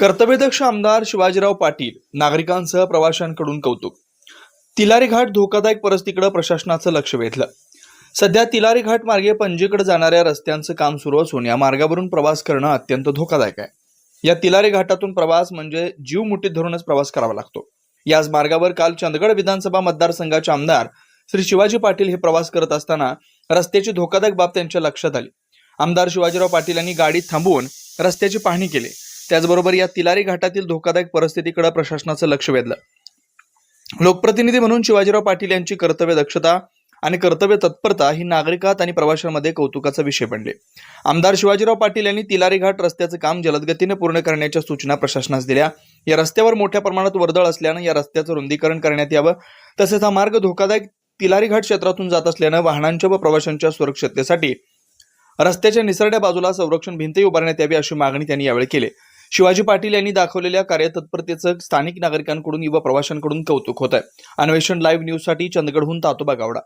कर्तव्यदक्ष आमदार शिवाजीराव पाटील नागरिकांसह प्रवाशांकडून कौतुक. तिलारी घाट धोकादायक परिस्थितीकडे प्रशासनाचं लक्ष वेधलं. सध्या तिलारी घाट मार्गे पणजीकडे जाणाऱ्या रस्त्यांचं काम सुरू असून या मार्गावरून प्रवास करणं अत्यंत धोकादायक आहे. या तिलारी घाटातून प्रवास म्हणजे जीव मुठीत धरूनच प्रवास करावा लागतो. याच मार्गावर काल चंदगड विधानसभा मतदारसंघाचे आमदार श्री शिवाजी पाटील हे प्रवास करत असताना रस्त्याची धोकादायक बाब त्यांच्या लक्षात आली. आमदार शिवाजीराव पाटील यांनी गाडी थांबवून रस्त्याची पाहणी केली. त्याचबरोबर या तिलारी घाटातील धोकादायक परिस्थितीकडे प्रशासनाचं लक्ष वेधलं. लोकप्रतिनिधी म्हणून शिवाजीराव पाटील यांची कर्तव्य दक्षता आणि कर्तव्य तत्परता ही नागरिकात आणि प्रवाशांमध्ये कौतुकाचा विषय बनले. आमदार शिवाजीराव पाटील यांनी तिलारी घाट रस्त्याचं काम जलदगतीने पूर्ण करण्याच्या सूचना प्रशासनास दिल्या. या रस्त्यावर मोठ्या प्रमाणात वर्दळ असल्यानं या रस्त्याचं रुंदीकरण करण्यात यावं. तसेच हा मार्ग धोकादायक तिलारी घाट क्षेत्रातून जात असल्यानं वाहनांच्या व प्रवाशांच्या सुरक्षिततेसाठी रस्त्याच्या निसरड्या बाजूला संरक्षण भिंतही उभारण्यात यावी अशी मागणी त्यांनी यावेळी केली. शिवाजी पाटील यांनी दाखवलेल्या कार्यतत्परतेचं स्थानिक नागरिकांकडून युवा प्रवाशांकडून कौतुक होत आहे अन्वेषण लाईव्ह न्यूजसाठी चंदगडहून तातोबा गावडा.